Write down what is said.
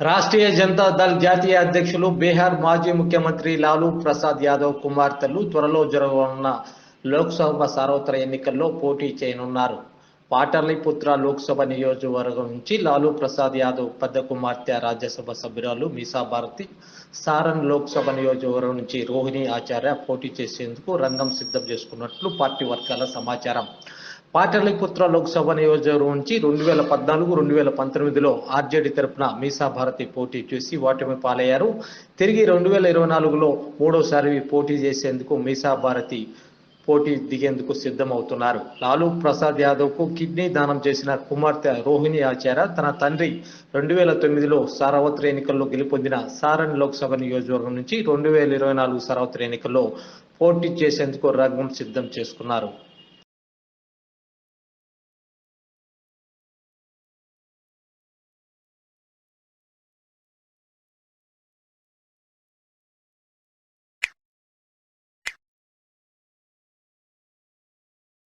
రాష్ట్రీయ జనతా దళ్ జాతీయ అధ్యక్షులు బీహార్ మాజీ ముఖ్యమంత్రి లాలూ ప్రసాద్ యాదవ్ కుమార్తెలు త్వరలో జరగనున్న లోక్సభ సార్వత్ర ఎన్నికల్లో పోటీ చేయనున్నారు. పాటలీపుత్ర లోక్సభ నియోజకవర్గం నుంచి లాలూ ప్రసాద్ యాదవ్ పెద్ద కుమార్తె రాజ్యసభ సభ్యురాలు మీసా భారతి సారన్ లోక్సభ నియోజకవర్గం నుంచి రోహిణి ఆచార్య పోటీ చేసేందుకు రంగం సిద్ధం చేసుకున్నట్లు పార్టీ వర్గాల సమాచారం. పాటలీపుత్ర లోక్సభ నియోజకవర్గం నుంచి రెండు వేల పద్నాలుగు రెండు వేల పంతొమ్మిదిలో ఆర్జేడీ తరపున మీసా భారతి పోటీ చేసి ఓటమి పాలయ్యారు. తిరిగి రెండు వేల ఇరవై నాలుగులో మూడోసారి పోటీ చేసేందుకు మీసా భారతి పోటీ దిగేందుకు సిద్ధమవుతున్నారు. లాలూ ప్రసాద్ యాదవ్కు కిడ్నీ దానం చేసిన కుమార్తె రోహిణి ఆచార్య తన తండ్రి రెండు వేల తొమ్మిదిలో సార్వత్ర ఎన్నికల్లో గెలుపొందిన సారణ్ లోక్సభ నియోజకవర్గం నుంచి రెండు వేల ఇరవై నాలుగు సార్వత్ర ఎన్నికల్లో పోటీ చేసేందుకు రంగం సిద్ధం చేసుకున్నారు.